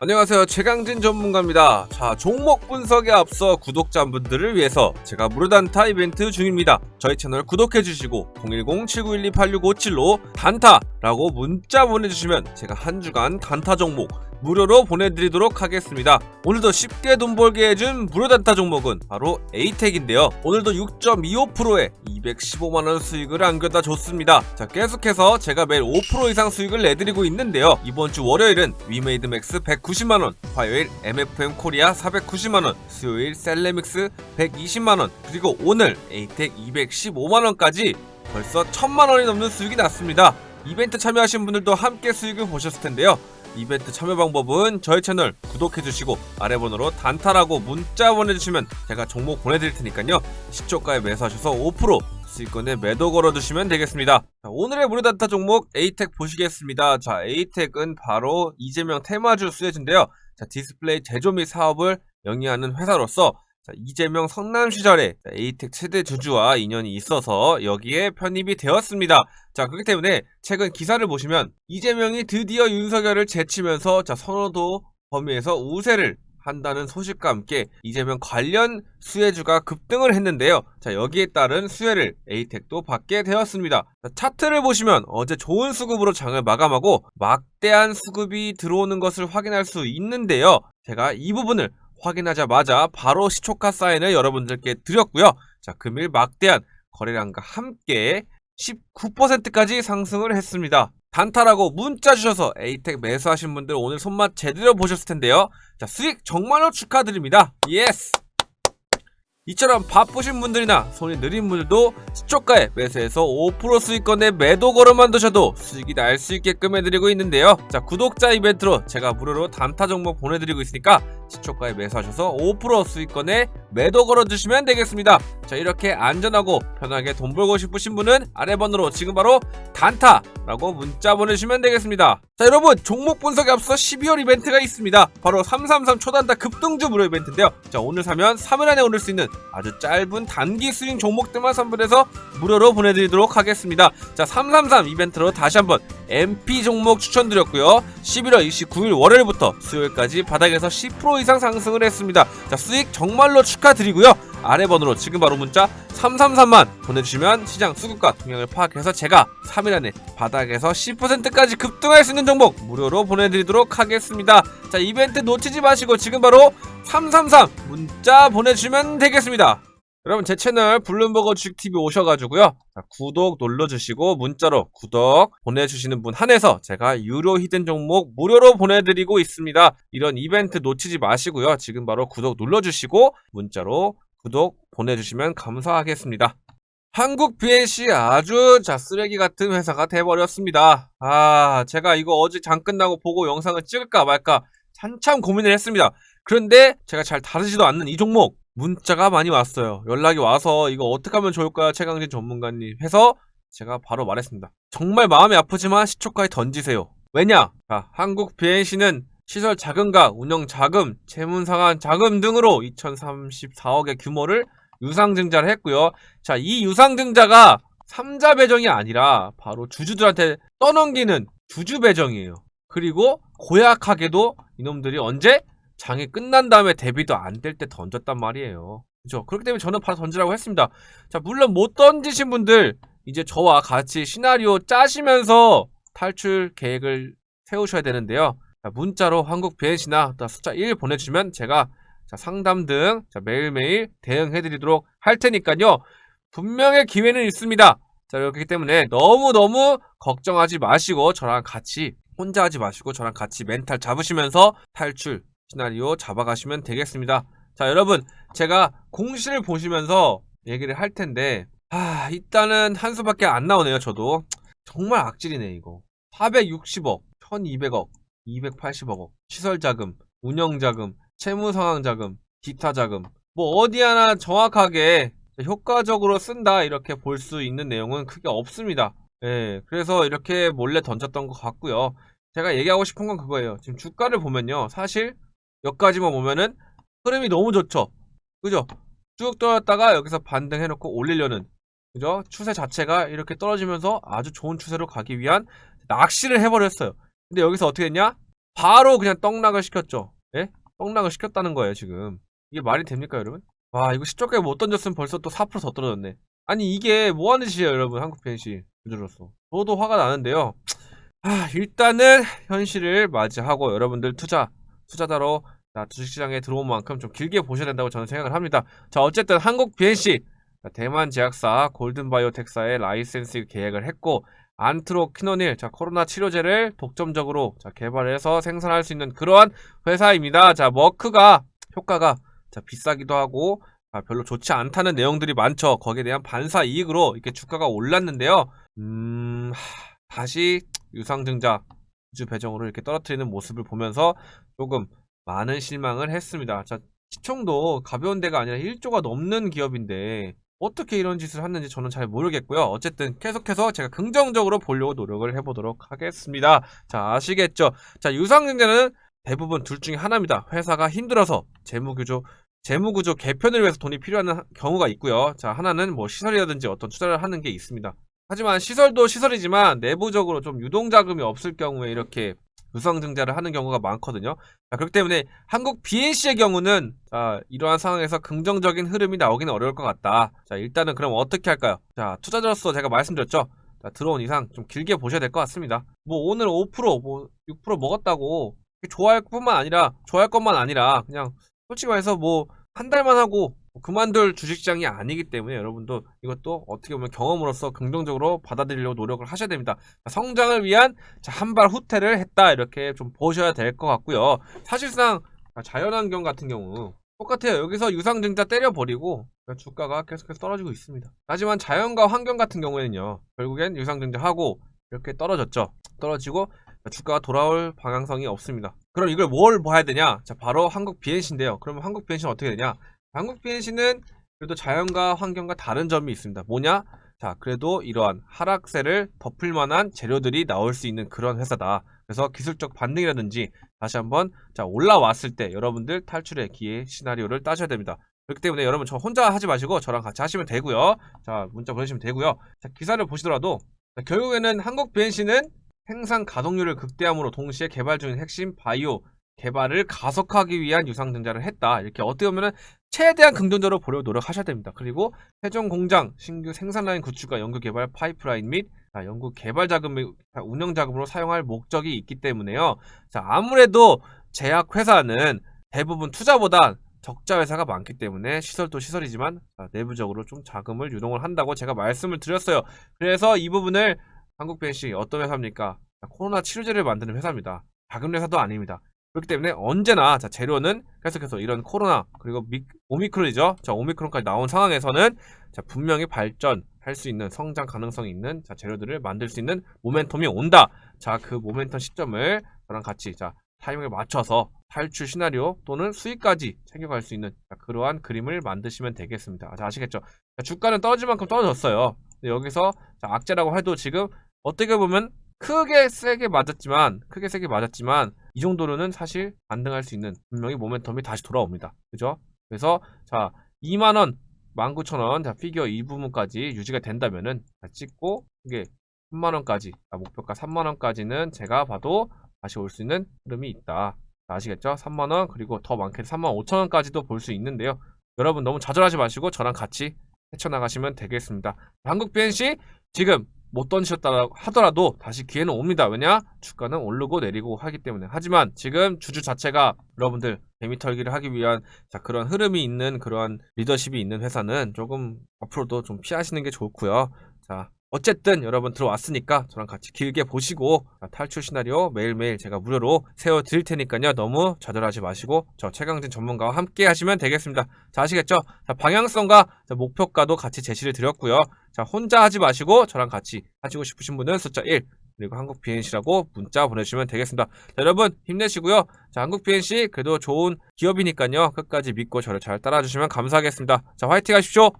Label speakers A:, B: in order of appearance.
A: 안녕하세요. 최강진 전문가입니다. 자, 종목 분석에 앞서 구독자분들을 위해서 제가 무료 단타 이벤트 중입니다. 저희 채널 구독해주시고 010-7912-8657로 단타라고 문자 보내주시면 제가 한 주간 단타 종목 무료로 보내드리도록 하겠습니다. 오늘도 쉽게 돈 벌게 해준 무료 단타 종목은 바로 에이텍인데요. 오늘도 6.25%에 215만원 수익을 안겨다 줬습니다. 자, 계속해서 제가 매일 5% 이상 수익을 내드리고 있는데요. 이번 주 월요일은 위메이드 맥스 190만원, 화요일 MFM 코리아 490만원, 수요일 셀레믹스 120만원, 그리고 오늘 에이텍 215만원까지 벌써 1000만원이 넘는 수익이 났습니다. 이벤트 참여하신 분들도 함께 수익을 보셨을 텐데요. 이벤트 참여 방법은 저희 채널 구독해주시고 아래 번호로 단타라고 문자 보내주시면 제가 종목 보내드릴 테니까요. 시초가에 매수하셔서 5% 수익권에 매도 걸어두시면 되겠습니다. 자, 오늘의 무료 단타 종목 에이텍 보시겠습니다. 자 에이텍은 바로 이재명 테마주 수혜주인데요. 자 디스플레이 제조 및 사업을 영위하는 회사로서 자, 이재명 성남 시절에 자, 에이텍 최대 주주와 인연이 있어서 여기에 편입이 되었습니다. 자, 그렇기 때문에 최근 기사를 보시면 이재명이 드디어 윤석열을 제치면서 자, 선호도 범위에서 우세를 한다는 소식과 함께 이재명 관련 수혜주가 급등을 했는데요. 자, 여기에 따른 수혜를 에이텍도 받게 되었습니다. 자, 차트를 보시면 어제 좋은 수급으로 장을 마감하고 막대한 수급이 들어오는 것을 확인할 수 있는데요. 제가 이 부분을 확인하자마자 바로 시초가 사인을 여러분들께 드렸고요. 자, 금일 막대한 거래량과 함께 19%까지 상승을 했습니다. 단타라고 문자 주셔서 에이텍 매수하신 분들 오늘 손맛 제대로 보셨을 텐데요. 자, 수익 정말로 축하드립니다. 예스! 이처럼 바쁘신 분들이나 손이 느린 분들도 시초가에 매수해서 5% 수익권에 매도 걸어만 두셔도 수익이 날 수 있게끔 해드리고 있는데요. 자, 구독자 이벤트로 제가 무료로 단타 종목 보내드리고 있으니까 시초가에 매수하셔서 5% 수익권에 매도 걸어주시면 되겠습니다. 자, 이렇게 안전하고 편하게 돈 벌고 싶으신 분은 아래 번호로 지금 바로 단타라고 문자 보내주시면 되겠습니다. 자, 여러분 종목 분석에 앞서 12월 이벤트가 있습니다. 바로 333 초단타 급등주 무료 이벤트인데요. 자, 오늘 사면 3일 안에 오를 수 있는 아주 짧은 단기 스윙 종목들만 선별해서 무료로 보내드리도록 하겠습니다. 자, 333 이벤트로 다시 한번 MP 종목 추천드렸고요. 11월 29일 월요일부터 수요일까지 바닥에서 10% 이상 상승을 했습니다. 자, 수익 정말로 축 하드리고요. 아래 번호로 지금 바로 문자 333만 보내주시면 시장 수급과 동향을 파악해서 제가 3일 안에 바닥에서 10%까지 급등할 수 있는 종목 무료로 보내드리도록 하겠습니다. 자, 이벤트 놓치지 마시고 지금 바로 333 문자 보내주시면 되겠습니다. 여러분 제 채널 블룸버거 주식TV 오셔가지고요. 자, 구독 눌러주시고 문자로 구독 보내주시는 분 한해서 제가 유료 히든 종목 무료로 보내드리고 있습니다. 이런 이벤트 놓치지 마시고요. 지금 바로 구독 눌러주시고 문자로 구독 보내주시면 감사하겠습니다. 한국 BNC 아주 자 쓰레기 같은 회사가 돼버렸습니다. 아 제가 이거 어제 장 끝나고 보고 영상을 찍을까 말까 한참 고민을 했습니다. 그런데 제가 잘 다루지도 않는 이 종목 문자가 많이 왔어요. 연락이 와서 이거 어떻게 하면 좋을까요? 최강진 전문가님 해서 제가 바로 말했습니다. 정말 마음이 아프지만 시초가에 던지세요. 왜냐? 자, 한국 BNC는 시설 자금과 운영 자금, 채무 상환 자금 등으로 2034억의 규모를 유상증자를 했고요. 자, 이 유상증자가 3자 배정이 아니라 바로 주주들한테 떠넘기는 주주 배정이에요. 그리고 고약하게도 이놈들이 언제 장이 끝난 다음에 데뷔도 안 될 때 던졌단 말이에요. 그죠? 그렇기 때문에 저는 바로 던지라고 했습니다. 자, 물론 못 던지신 분들, 이제 저와 같이 시나리오 짜시면서 탈출 계획을 세우셔야 되는데요. 자, 문자로 한국 BNC나 숫자 1 보내주시면 제가 자, 상담 등 자, 매일매일 대응해드리도록 할 테니까요. 분명히 기회는 있습니다. 자, 그렇기 때문에 너무너무 걱정하지 마시고 저랑 같이 혼자 하지 마시고 저랑 같이 멘탈 잡으시면서 탈출 시나리오 잡아가시면 되겠습니다. 자, 여러분, 제가 공시를 보시면서 얘기를 할 텐데, 아, 일단은 한 수밖에 안 나오네요, 저도. 정말 악질이네, 이거. 460억, 1200억, 280억, 시설 자금, 운영 자금, 채무 상황 자금, 기타 자금. 뭐, 어디 하나 정확하게 효과적으로 쓴다, 이렇게 볼 수 있는 내용은 크게 없습니다. 예, 그래서 이렇게 몰래 던졌던 것 같고요. 제가 얘기하고 싶은 건 그거예요. 지금 주가를 보면요. 사실 여기까지만 보면은 흐름이 너무 좋죠. 그죠? 쭉 떨어졌다가 여기서 반등해놓고 올리려는 그죠? 추세 자체가 이렇게 떨어지면서 아주 좋은 추세로 가기 위한 낚시를 해버렸어요. 근데 여기서 어떻게 됐냐? 바로 그냥 떡락을 시켰죠. 예? 떡락을 시켰다는 거예요, 지금. 이게 말이 됩니까, 여러분? 와, 이거 10조까지 못 던졌으면 벌써 또 4%더 떨어졌네. 아니, 이게 뭐 하는 짓이에요, 여러분, 한국 팬시. 주주로서. 저도 화가 나는데요. 아, 일단은 현실을 맞이하고 여러분들 투자, 투자자로 자, 주식시장에 들어온 만큼 좀 길게 보셔야 된다고 저는 생각을 합니다. 자, 어쨌든 한국 BNC, 자, 대만 제약사 골든바이오텍사의 라이센스 계약을 했고, 안트로키노닐, 자, 코로나 치료제를 독점적으로 자, 개발해서 생산할 수 있는 그러한 회사입니다. 자, 머크가 효과가 자, 비싸기도 하고, 아, 별로 좋지 않다는 내용들이 많죠. 거기에 대한 반사 이익으로 이렇게 주가가 올랐는데요. 음, 하, 다시 유상증자 주주 배정으로 이렇게 떨어뜨리는 모습을 보면서 조금 많은 실망을 했습니다. 자, 시총도 가벼운 데가 아니라 1조가 넘는 기업인데 어떻게 이런 짓을 했는지 저는 잘 모르겠고요. 어쨌든 계속해서 제가 긍정적으로 보려고 노력을 해보도록 하겠습니다. 자, 아시겠죠? 자, 유상증자는 대부분 둘 중에 하나입니다. 회사가 힘들어서 재무구조 재무구조 개편을 위해서 돈이 필요한 경우가 있고요. 자, 하나는 뭐 시설이라든지 어떤 투자를 하는 게 있습니다. 하지만 시설도 시설이지만 내부적으로 좀 유동자금이 없을 경우에 이렇게 유상 증자를 하는 경우가 많거든요. 자, 그렇기 때문에 한국 BNC의 경우는 자, 이러한 상황에서 긍정적인 흐름이 나오기는 어려울 것 같다. 자, 일단은 그럼 어떻게 할까요? 자, 투자자로서 제가 말씀드렸죠. 자, 들어온 이상 좀 길게 보셔야 될 것 같습니다. 뭐 오늘 5%, 뭐 6% 먹었다고 좋아할 뿐만 아니라 좋아할 것만 아니라 그냥 솔직히 말해서 뭐 한 달만 하고 그만둘 주식시장이 아니기 때문에 여러분도 이것도 어떻게 보면 경험으로서 긍정적으로 받아들이려고 노력을 하셔야 됩니다. 성장을 위한 한 발 후퇴를 했다 이렇게 좀 보셔야 될 것 같고요. 사실상 자연환경 같은 경우 똑같아요. 여기서 유상증자 때려버리고 주가가 계속해서 떨어지고 있습니다. 하지만 자연과 환경 같은 경우에는요. 결국엔 유상증자하고 이렇게 떨어졌죠. 떨어지고 주가가 돌아올 방향성이 없습니다. 그럼 이걸 뭘 봐야 되냐? 자, 바로 한국 BNC인데요. 그러면 한국 BNC는 어떻게 되냐? 한국 BNC는 그래도 자연과 환경과 다른 점이 있습니다. 뭐냐? 자, 그래도 이러한 하락세를 덮을 만한 재료들이 나올 수 있는 그런 회사다. 그래서 기술적 반등이라든지 다시 한번 자, 올라왔을 때 여러분들 탈출의 기회 시나리오를 따셔야 됩니다. 그렇기 때문에 여러분 저 혼자 하지 마시고 저랑 같이 하시면 되고요. 자, 문자 보내시면 되고요. 자, 기사를 보시더라도 자, 결국에는 한국 BNC는 생산 가동률을 극대함으로 동시에 개발 중인 핵심 바이오 개발을 가속하기 위한 유상증자를 했다. 이렇게 어떻게 보면은 최대한 긍정적으로 보려고 노력하셔야 됩니다. 그리고 세종 공장 신규 생산 라인 구축과 연구 개발 파이프라인 및 자, 연구 개발 자금 및 운영 자금으로 사용할 목적이 있기 때문에요. 자, 아무래도 제약 회사는 대부분 투자보다 적자 회사가 많기 때문에 시설도 시설이지만 자, 내부적으로 좀 자금을 유동을 한다고 제가 말씀을 드렸어요. 그래서 이 부분을 한국 벤시 어떤 회사입니까? 자, 코로나 치료제를 만드는 회사입니다. 작은 회사도 아닙니다. 그렇기 때문에 언제나 자 재료는 계속해서 이런 코로나 그리고 미, 오미크론이죠. 자 오미크론까지 나온 상황에서는 자 분명히 발전할 수 있는 성장 가능성이 있는 자 재료들을 만들 수 있는 모멘텀이 온다. 자 그 모멘텀 시점을 저랑 같이 자 타이밍에 맞춰서 탈출 시나리오 또는 수익까지 챙겨갈 수 있는 자, 그러한 그림을 만드시면 되겠습니다. 자, 아시겠죠? 자, 주가는 떨어질 만큼 떨어졌어요. 여기서 자, 악재라고 해도 지금 어떻게 보면 크게 세게 맞았지만 크게 세게 맞았지만 이 정도로는 사실 반등할 수 있는 분명히 모멘텀이 다시 돌아옵니다. 그죠? 그래서 자 2만원 19,000원 자 피규어 이 부분까지 유지가 된다면은 자, 찍고 이게 3만원까지 목표가 3만원까지는 제가 봐도 다시 올 수 있는 흐름이 있다. 자, 아시겠죠? 3만원 그리고 더 많게 3만 5천원까지도 볼 수 있는데요. 여러분 너무 좌절하지 마시고 저랑 같이 헤쳐나가시면 되겠습니다. 한국 BNC 지금 못 던지셨다 하더라도 다시 기회는 옵니다. 왜냐? 주가는 오르고 내리고 하기 때문에. 하지만 지금 주주 자체가 여러분들 개미털기를 하기 위한 자, 그런 흐름이 있는 그런 리더십이 있는 회사는 조금 앞으로도 좀 피하시는 게 좋고요. 자, 어쨌든 여러분 들어왔으니까 저랑 같이 길게 보시고 탈출 시나리오 매일매일 제가 무료로 세워 드릴 테니까요. 너무 좌절하지 마시고 저 최강진 전문가와 함께 하시면 되겠습니다. 자, 아시겠죠? 자, 방향성과 자, 목표가도 같이 제시를 드렸고요. 자, 혼자 하지 마시고 저랑 같이 하시고 싶으신 분은 숫자 1 그리고 한국 BNC라고 문자 보내주시면 되겠습니다. 자, 여러분 힘내시고요. 자, 한국 BNC 그래도 좋은 기업이니까요. 끝까지 믿고 저를 잘 따라주시면 감사하겠습니다. 자, 화이팅 하십시오.